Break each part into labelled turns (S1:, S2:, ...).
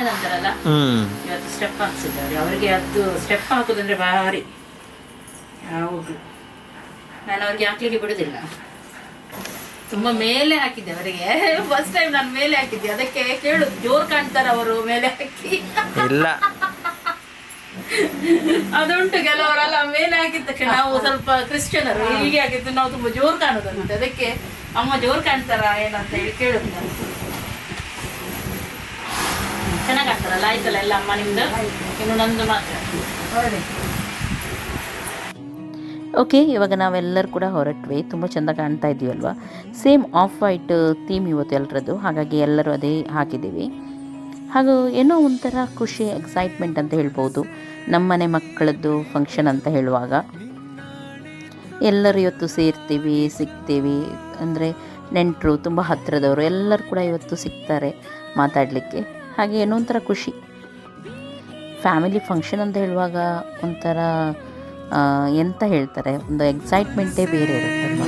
S1: ಬಂದ ನಂತರ ಅಲ್ಲ
S2: ಹ್ಮ್.
S1: ಇವತ್ತು ಸ್ಟೆಪ್ ಹಾಕ್ಸಿದ್ದಾರೆ. ಅವರಿಗೆ ಅದು ಸ್ಟೆಪ್ ಹಾಕೋದಂದ್ರೆ ಭಾರಿ. ಹೌದು ನಾನು ಅವ್ರಿಗೆ ಹಾಕ್ಲಿಕ್ಕೆ ಬಿಡುದಿಲ್ಲ. ತುಂಬಾ ಮೇಲೆ ಹಾಕಿದ್ದೆ ಅವರಿಗೆ. ಫಸ್ಟ್ ಟೈಮ್ ನಾನು ಮೇಲೆ ಹಾಕಿದ್ದೆ. ಅದಕ್ಕೆ ಕೇಳು ಜೋರ್ ಕಾಣ್ತಾರ ಅವರು ಮೇಲೆ ಹಾಕಿ.
S2: ಇಲ್ಲ.
S1: ಅದುಂಟು ಕೆಲವರೆಲ್ಲ ಮೇಲೆ ಹಾಕಿದ ತಕ್ಷಣ ನಾವು ಸ್ವಲ್ಪ ಕ್ರಿಶ್ಚಿಯನರು ಹೀಗೆ ಹಾಕಿದ್ದು ನಾವು ತುಂಬಾ ಜೋರ್ ಕಾಣುದಂತೆ. ಅದಕ್ಕೆ ಅಮ್ಮ ಜೋರ್ ಕಾಣ್ತಾರ? ಏನಂತ ಹೇಳಿ ಕೇಳುದು ನಾನು. ಆಯ್ತಲ್ಲ ಎಲ್ಲ ಅಮ್ಮ ನಿಮ್ದು? ಇನ್ನು ನಂದು ಮಾತ್ರ.
S3: ಓಕೆ ಇವಾಗ ನಾವೆಲ್ಲರೂ ಕೂಡ ಹೊರಟ್ವಿ. ತುಂಬ ಚೆಂದ ಕಾಣ್ತಾ ಇದ್ದೀವಲ್ವ ಸೇಮ್ ಆಫ್ ವೈಟ್ ಥೀಮ್ ಇವತ್ತು ಎಲ್ಲರದ್ದು ಹಾಗಾಗಿ ಎಲ್ಲರೂ ಅದೇ ಹಾಕಿದ್ದೀವಿ. ಹಾಗೂ ಏನೋ ಒಂಥರ ಖುಷಿ ಎಕ್ಸೈಟ್ಮೆಂಟ್ ಅಂತ ಹೇಳ್ಬೋದು. ನಮ್ಮನೆ ಮಕ್ಕಳದ್ದು ಫಂಕ್ಷನ್ ಅಂತ ಹೇಳುವಾಗ. ಎಲ್ಲರೂ ಇವತ್ತು ಸೇರ್ತೀವಿ, ಸಿಗ್ತೀವಿ. ಅಂದರೆ ನೆಂಟರು, ತುಂಬ ಹತ್ತಿರದವರು ಎಲ್ಲರೂ ಕೂಡ ಇವತ್ತು ಸಿಗ್ತಾರೆ ಮಾತಾಡಲಿಕ್ಕೆ. ಹಾಗೆ ಏನೋ ಒಂಥರ ಖುಷಿ. ಫ್ಯಾಮಿಲಿ ಫಂಕ್ಷನ್ ಅಂತ ಹೇಳುವಾಗ ಒಂಥರ ಎಂತ ಹೇಳ್ತಾರೆ? ಒಂದು ಎಕ್ಸೈಟ್ಮೆಂಟೇ ಬೇರೆ ಇರುತ್ತಲ್ವ?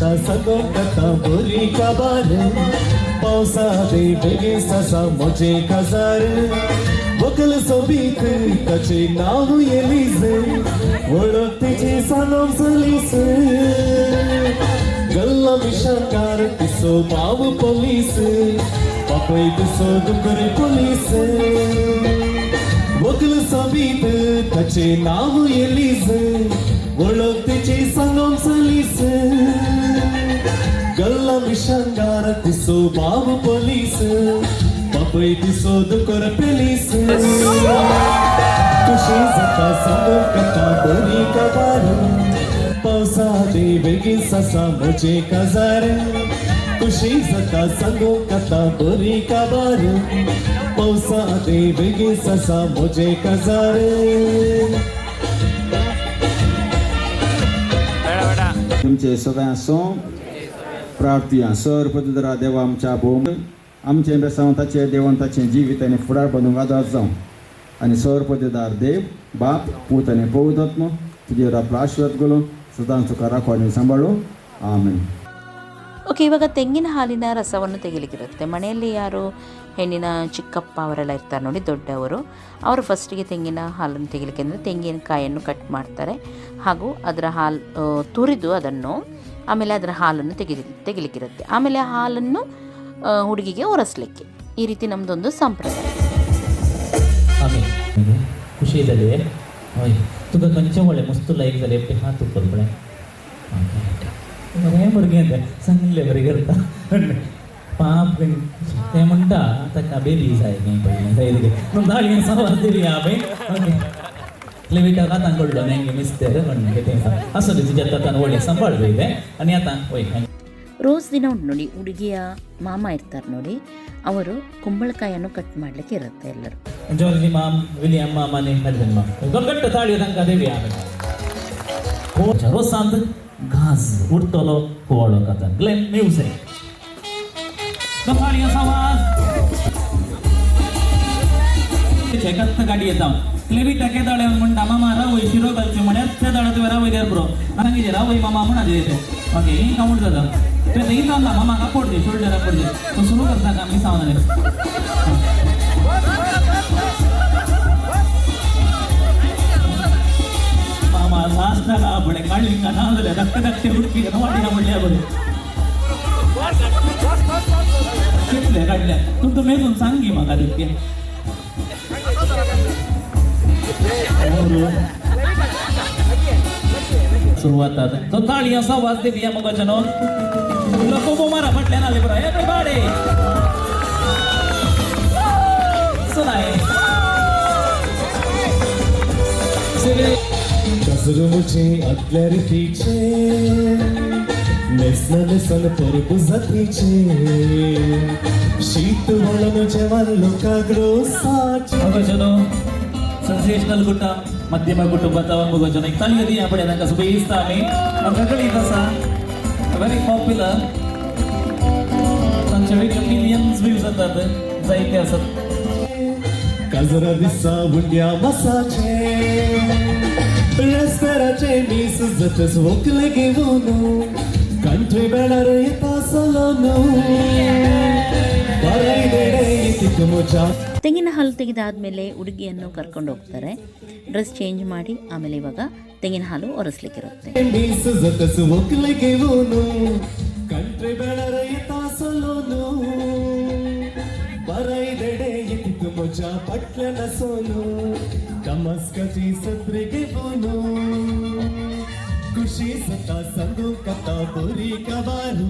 S4: खुशी सता सगो कथा बोली कबार पावसा दे बेगे ससा मुझे कजार वकल सोबीत कचे नाव येलीस ओळखतेचे सनम सलीस गल्ला मिशंकार तिसो बाव पोलीस पापय तिसो दुकर पोलीस वकल सोबीत कचे नाव येलीस ओळखतेचे संगम सलीस गल्ला मिशंगार तिसो बाब पोलीस पपई तिसो दुकर पेलीस खुशी जाता संगम कथा बरी कबार पावसा दे बेगी ससा मुझे कजार खुशी जाता संगम कथा बरी कबार पावसा दे बेगी ससा मुझे कजार
S5: प्रार्थया सर पदरा देवा आमच्या भोवम आमचे बेसावंताचे देवंताचे जिवीत आनी फुडार बांदूंक आदार जावं आनी सर पददार देव बाप पूत आनी पवित्रात्म तुजेर आपलो आशीर्वाद गेलो सदां तुका राखो आनी सांबाळू ಆಮೇಲೆ
S3: ಓಕೆ ಇವಾಗ ತೆಂಗಿನ ಹಾಲಿನ ರಸವನ್ನು ತೆಗಿಲಿಕ್ಕಿರುತ್ತೆ ಮನೆಯಲ್ಲಿ ಯಾರು ಹೆಣ್ಣಿನ ಚಿಕ್ಕಪ್ಪ ಅವರೆಲ್ಲ ಇರ್ತಾರೆ ನೋಡಿ ದೊಡ್ಡವರು ಅವರು ಫಸ್ಟಿಗೆ ತೆಂಗಿನ ಹಾಲನ್ನು ತೆಗಿಲಿಕ್ಕೆ ಅಂದರೆ ತೆಂಗಿನಕಾಯನ್ನು ಕಟ್ ಮಾಡ್ತಾರೆ ಹಾಗೂ ಅದರ ಹಾಲು ಆ, ತುರಿದು ಅದನ್ನು ಆಮೇಲೆ ಅದರ ಹಾಲನ್ನು ತೆಗಿ ತೆಗಿಲಿಕ್ಕಿರುತ್ತೆ. ಆಮೇಲೆ ಹಾಲನ್ನು ಹುಡುಗಿಗೆ ಒರೆಸಲಿಕ್ಕೆ. ಈ ರೀತಿ ನಮ್ಮದೊಂದು ಸಂಪ್ರದಾಯ.
S6: ಖುಷಿದಲ್ಲಿ ತುಗ ಕೊಂಚ ಬೇಬಿ ಮಸ್ತು ಲೈಕ್ದಲ್ಲಿ ಎಪ್ಪಿ ಹಾತು ಕೊಲ್ಬಳೆ ಮನೆಯವರಿಗೆ ಪಾಪ ಬೇಬಿ ಸಾಯಿ ಇದಕ್ಕೆ ನಮ್ಮ ದಾಳಿಗೆ ಸವಾಲ್ ಓಕೆ बेबी जाय न्ही पडलें जाय तुगे दाळी सावास दिली हांवें ओके लेविटा आतां कडलो नेंगे मिस्तेर म्हणलें तें असो तुज्या तातान व्हडलें सांबाळ वयलें आनी आतां वय
S3: ರೋಸ್ ದಿನ ಉಂಟು ನೋಡಿ ಹುಡುಗಿಯ ಮಾಮ ಇರ್ತಾರೆ ನೋಡಿ ಅವರು ಕುಂಬಳಕಾಯನ್ನು ಕಟ್ ಮಾಡಲಿಕ್ಕೆ ಇರುತ್ತೆ ಎಲ್ಲರೂ
S6: जॉर्जी माम विलियम माम आनी हजबंड माम गंगट्ट ताळयो तांकां देवी हांवें हो रोसांत घास उडटलो कुवाळो खाता ग्लेन म्युझिक कपाळी असा वाज ಕ್ಲಿವಿ ಟಕ್ಕೆ ದಾಳೆ ಮುಂಡ ಅಮ್ಮ ಮಾರ ಒಯ್ ಶಿರೋ ಕಲ್ಚು ಮನೆ ಅತ್ತೆ ದಾಳದ ವರ ಒಯ್ದಾರ ಬ್ರೋ ನಂಗಿದ್ದೀರ ಒಯ್ ಮಮ್ಮ ಅಮ್ಮನ ಅದೇ ಇದೆ ಓಕೆ ಈ ಕೌಂಟ್ದದ ಬೇರೆ ಈ ತಂದ ಮಮ್ಮ ಹಾಕೊಡ್ದೆ ಶೋಲ್ಡರ್ ಹಾಕೊಡ್ದೆ ಸುರು ಕರ್ತಾ ಕಾಮಿ ಸಾವನಲ್ಲಿ ಮಾಮ ಲಾಸ್ಟಾಗ ಬಳೆ ಕಳ್ಳಿಂಗ ನಾದಲೆ ದಕ್ಕ ದಕ್ಕೆ ಹುಡುಕಿ ಮಾಡಿ ಒಳ್ಳೆಯ ಬರು ಕಡ್ಲೆ ಕಡ್ಲೆ ತುದ್ದು ಮೇಲೊಂದು ಸಂಗಿ ಮಗ ಅದಕ್ಕೆ सुरुवात तो ताळी सा वाज देवी या मोगाच्या नो नको बोमारा फाटल्यान आले बरं हे बाडे सुनाय
S4: कसरुमुचे अतल्यार तिचे नेसन नेसन परबू जातीचे शीत वळम जेवण लोका
S6: ग्रोसाचे ಸೆನ್ಸೇಷನಲ್ ಗುಟ್ಟ ಮಧ್ಯಮ ಕುಟುಂಬದ ಭಗವಚನ ಈಗ ತಾಳಿ आपण यांना कसं बेइस्ता आम्ही आमच्याकडे तसा व्हेरी पॉप्युलर तांच्या वेगळे मिलियन्स व्ह्यूज जातात जायते असत
S4: काजरा दिसा उंड्या मसाचे रस्त्याचे मीस जतस वोकले घेऊन कंट्री बेणार येता सलोनु
S3: ತೆಂಗಿನ ಹಾಲು ತೆಗೆದಾದ್ಮೇಲೆ ಹುಡುಗಿಯನ್ನು ಕರ್ಕೊಂಡು ಹೋಗ್ತಾರೆ. ಡ್ರೆಸ್ ಚೇಂಜ್ ಮಾಡಿ, ಆಮೇಲೆ ಇವಾಗ ತೆಂಗಿನ ಹಾಲು ಒರೆಸ್ಲಿಕ್ಕಿರುತ್ತೆ.
S4: ಖುಷಿ ಸತ ಸಂದು ಕತ ಪುರಿ ಕಬಾರು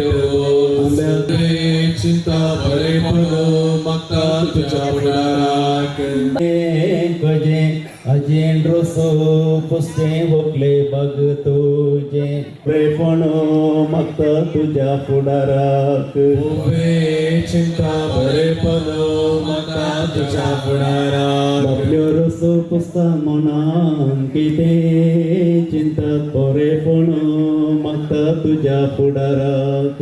S5: गजे अजेंड्रो सो पुस्ते होकले बग तुझे। प्रेपणो मक्त तुझ्या पुढाराक
S4: उभे चिंता बरेपणो मका तुझ्या पुढाराक
S5: लपल्यो रसो पुस्ता मनान किते चिंता बरेपणो मक्त तुझ्या पुढाराक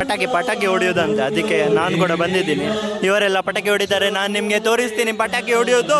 S7: ಪಟಾಕಿ ಪಟಾಕಿ ಹೊಡೆಯೋದಂತೆ. ಅದಕ್ಕೆ ನಾನು ಕೂಡ ಬಂದಿದ್ದೀನಿ. ಇವರೆಲ್ಲ ಪಟಾಕಿ ಹೊಡಿತಾರೆ. ನಾನು ನಿಮಗೆ ತೋರಿಸ್ತೀನಿ. ಪಟಾಕಿ ಹೊಡೆಯೋದು.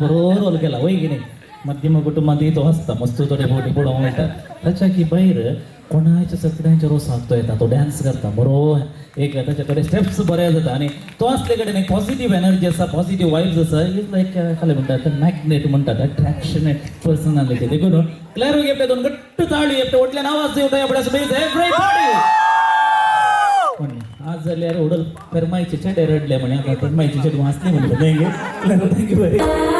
S6: बरोबर केला होय की नाही मध्यम कुटुंबात तो हसता मस्त थोडे मोठे पुढं म्हणतात त्याच्या की बाहेर कोणाच्या सगळ्यांच्या रोज हातो येता तो डॅन्स करता बरोबर एक त्याच्याकडे स्टेप्स बऱ्या जाता आणि तो असल्याकडे कडेन एक पॉझिटिव्ह एनर्जी आसा पॉझिटिव्ह वाईब्स आसा एक लायक काय म्हणतात मॅग्नेट म्हणतात अट्रॅक्शन पर्सनॅलिटी देखून क्लॅरो घेतले दोन गट्ट ताळी येते ओटल्या नावाज येऊ आपल्या पण आज जाल्यार उडल फरमाईचे चेडे रडले म्हणे आता फरमाईचे चेडे वाचले म्हणतो थँक्यू थँक्यू व्हेरी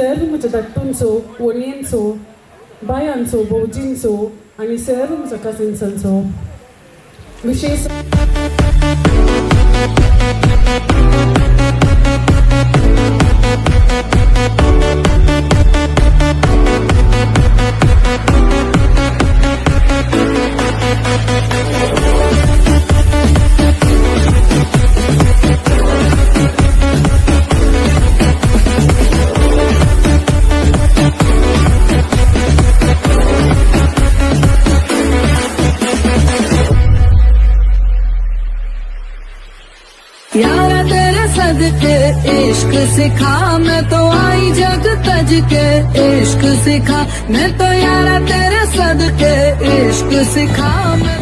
S8: सर्व म्हज्या धाकटूंचो वणयेंचो बायांचो भोवजींचो आनी सर्व म्हज्या कजिन्सांचो विशेश
S9: यारा तेरे सद के इश्क सिखा, मैं तो आई जग तज के इश्क सिखा। मैं तो यारा तेरे सद के इश्क सिखा, मैं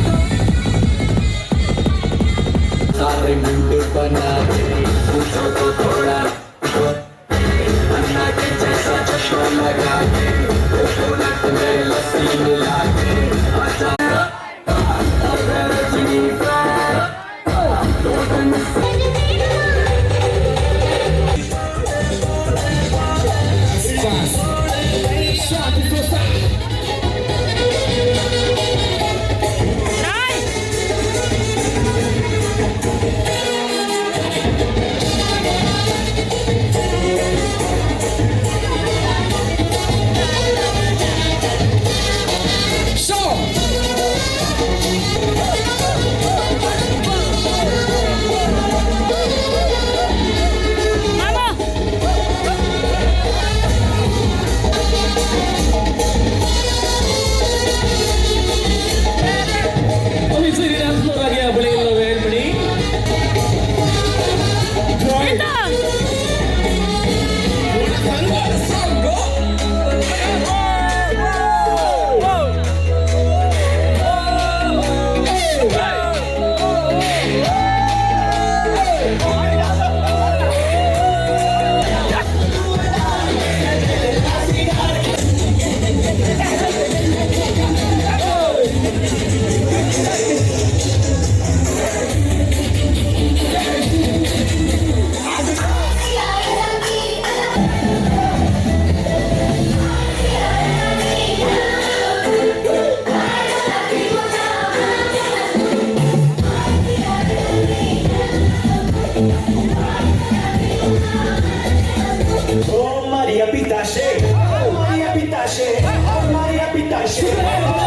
S4: Maria Pitache, oh Maria Pitache, oh Maria Pitache.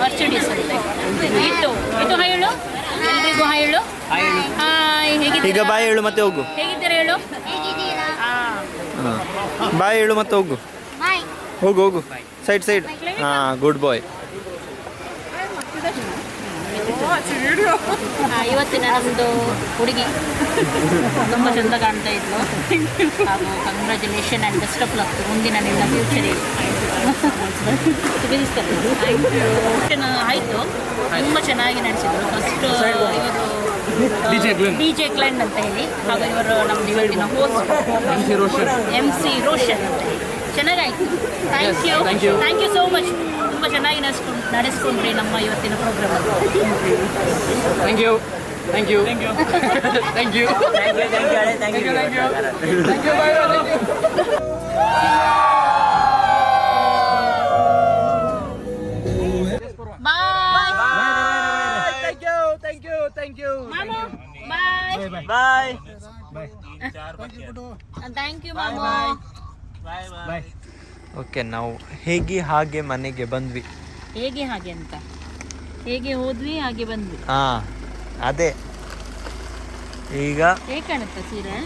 S1: Mercedes ಅಂತ ಇಟ್ಟು ಇಟ್ಟು ಹಾಯ್ ಹೇಳು. ಎಲ್ರಿಗೂ ಹಾಯ್ ಹೇಳು. ಹಾಯ್
S7: ಈಗ ಬಾಯ್ ಹೇಳು ಮತ್ತೆ ಹೋಗು.
S1: ಹೇಗಿದ್ದೀರಾ ಹೇಳು?
S7: ಬಾಯ್ ಹೇಳು ಮತ್ತೆ ಹೋಗು. ಹೋಗು ಹೋಗು. ಸೈಡ್ ಸೈಡ್ ಹಾಂ ಗುಡ್ ಬಾಯ್
S1: ಇವತ್ತಿನ ನಮ್ಮದು ಹುಡುಗಿ. ತುಂಬ ಚಂದ ಕಾಣ್ತಾ ಇದ್ಲು. ಹಾಗೂ congratulation and best of luck ಮುಂದಿನ ನಿನ್ನ ಫ್ಯೂಚರ್ ಆಯಿತು. ತುಂಬ ಚೆನ್ನಾಗಿ ನಡೆಸಿದ್ರು. ಫಸ್ಟ್ ಇವರು ಡಿ ಜೆ ಕ್ಲೈಂಡ್ ಅಂತ ಹೇಳಿ. ಹಾಗೂ ಇವರು ನಮ್ದು ಇವತ್ತಿನ ಹೋಸ್ಟ್ ಎಂ ಸಿ ರೋಷನ್ ಅಂತ ಹೇಳಿ. ಚೆನ್ನಾಗಾಯ್ತು thank you thank you so much ತುಂಬ ಚೆನ್ನಾಗಿ ನಡೆಸ್ಕೊಂಡು ನಡೆಸ್ಕೊಂಡ್ರಿ ನಮ್ಮ ಇವತ್ತಿನ programme
S7: thank you thank you thank you thank you thank you thank you
S1: bye
S7: thank you thank you thank you
S1: ಮಾಮು bye
S7: bye
S1: thank you ಮಾಮು
S7: okay ನಾವು ಹೇಗೆ ಹಾಗೆ ಮನೆಗೆ ಬಂದ್ವಿ?
S1: ಹೇಗೆ ಹಾಗೆ ಅಂತ? ಹೇಗೆ ಹೋದ್ವಿ ಹಾಗೆ ಬಂದ್ವಿ.
S7: ಹಾ ಅದೇ. ಈಗ
S1: ಹೇಗೆ ಕಾಣುತ್ತೆ ಸೀರೆ?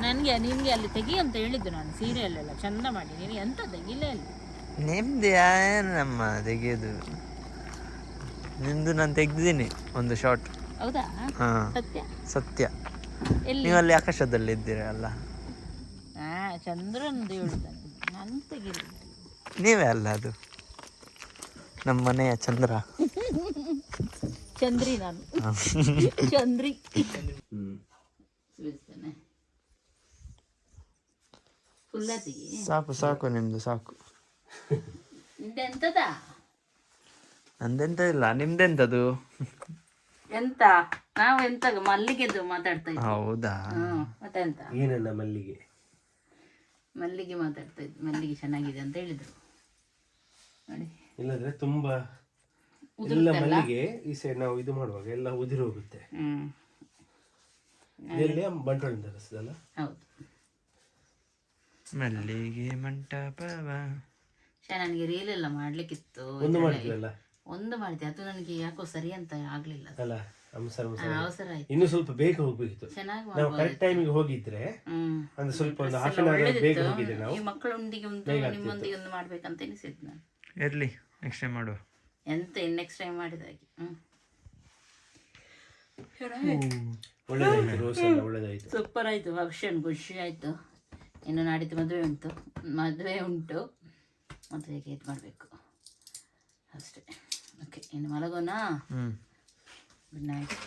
S1: ನನಗೆ ನಿಮಗೆ ಅಲ್ಲಿ ತೆಗಿ ಅಂತ ಹೇಳಿದ್ದು ನಾನು ಸೀರೆಯಲ್ಲೆಲ್ಲ. ಚಂದ ಮಾಡಿ ನೀನು ಎಂತ ತೆಗಿಲೇ ಅಲ್ಲಿ
S7: ನಿಮ್ದು ಯಾರಮ್ಮ ನಮ್ಮ ತೆಗೆಯೋದು ನಿಮ್ದು ನಾನು ತೆಗ್ದಿದ್ದೀನಿ ಒಂದು ಶಾರ್ಟ್
S1: ಹೌದಾ?
S7: ಹಾ.
S1: ಸತ್ಯ?
S7: ಸತ್ಯ.
S1: ಎಲ್ಲಿ?
S7: ನೀವು ಅಲ್ಲಿ ಆಕಾಶದಲ್ಲಿ ಇದ್ದೀರಲ್ಲ
S1: ಹಾ ದೇವಳು ನಾನು
S7: ನೀವೇ ಅಲ್ಲ ಅದು? ನಮ್ಮ ಮನೆಯ ಚಂದ್ರ.
S1: ಚಂದ್ರಿ ನಾನು. ಚಂದ್ರಿ.
S7: ಸಾಕು ಸಾಕು ನಿಮ್ದು ಸಾಕು. ನಂದೆಂತ ಇಲ್ಲ ನಿಮ್ದೆಂತದು?
S1: ಎಂತ? ನಾವು ಎಂತ ಮಲ್ಲಿಗೆದು ಮಾತಾಡ್ತಾ ಇದ್ವಿ.
S7: ಹೌದಾ?
S1: ಮತ್ತೆಂತ?
S10: ಏನನ್ನ ಮಲ್ಲಿಗೆ?
S1: ಮಲ್ಲಿಗೆ ಮಾತಾಡ್ತಾ ಇದ್ವಿ ಮಲ್ಲಿಗೆ ಚೆನ್ನಾಗಿದೆ ಅಂತ ಹೇಳಿದ್ರು. ನೋಡಿ.
S10: ಇಲ್ಲದ್ರೆ ತುಂಬಾ ಎಲ್ಲ ಮಲ್ಲಿಗೆ ಈ ಸೈಡ್ ನಾವು ಇದು ಮಾಡುವಾಗ ಎಲ್ಲ ಉದಿರಿ ಹೋಗುತ್ತೆ.
S1: ಹ್ಮ್.
S10: ಇದೆಲ್ಲ ಬಂಟ್ವಾಳದಿಂದ ತರಿಸಿದಲ್ಲ?
S1: ಹೌದು.
S7: ಮಲ್ಲಿಗೆ ಮಂಟಪವ.
S1: ಶಾ ನನಗೆ ರೀಲ್ ಎಲ್ಲ ಮಾಡ್ಲಿಕ್ಕಿತ್ತು.
S10: ಒಂದು ಮಾಡ್ತೀವಿ
S1: ಒಂದು ಮಾಡಿದೆ ಅದು ನನಗೆ ಯಾಕೋ ಸರಿ ಅಂತ ಆಗ್ಲಿಲ್ಲ. ಅದು.
S10: ಅಲ್ಲ ಅಂಸರ್
S1: ಆ, ಅವಸರ ಆಯ್ತು.
S10: ಇನ್ನು ಸ್ವಲ್ಪ ಬೇಗ ಹೋಗ್ಬೇಕಿತ್ತು.
S1: ಚೆನ್ನಾಗಿ
S10: ನಾವು ಕರೆಕ್ಟ್ ಟೈಮಿಗೆ ಹೋಗಿದ್ರೆ
S1: ಹ್ಮ್.
S10: ಅಂದ್ರೆ ಸ್ವಲ್ಪ ಒಂದು ಹಾಫ್ ಅನ್ ಅವರ್ ಬೇಗ
S1: ಒಳ್ಳೆದಿತ್ತು.
S10: ಹೋಗಿದ್ದೆ ನಾವು.
S1: ಈ ಮಕ್ಕಳೊಂದಿಗೆ ಒಂದು ನಿಮ್ಮೊಂದಿಗೆ ಒಂದು ಮಾಡ್ಬೇಕಂತ ಎನಿಸಿದ್ದು ನಾನು.
S7: ಇರ್ಲಿ ನೆಕ್ಸ್ಟ್ ಟೈಮ್ ಮಾಡುವ.
S1: ಎಂತ ನೆಕ್ಸ್ಟ್ ಟೈಮ್ ಮಾಡಿದಾಗೆ. ಹ್ಮ್.
S10: ಒಳ್ಳೇದಾಯ್ತು ರೋಸ್ ಎಲ್ಲ ಒಳ್ಳೇದಾಯ್ತು.
S1: ಸೂಪರ್ ಆಯ್ತು ಫಂಕ್ಷನ್ ಖುಷಿ ಆಯ್ತು. ಇನ್ನು ನಾಡಿದ್ದು ಮದುವೆ ಉಂಟು. ಮದುವೆ ಉಂಟು. ಮದುವೆಗೆ ಇದು ಮಾಡಬೇಕು. ಅಷ್ಟೇ. ಓಕೆ ಇನ್ನು ಮಲಗೋಣ?
S7: ಹ್ಮ್.
S1: Good night.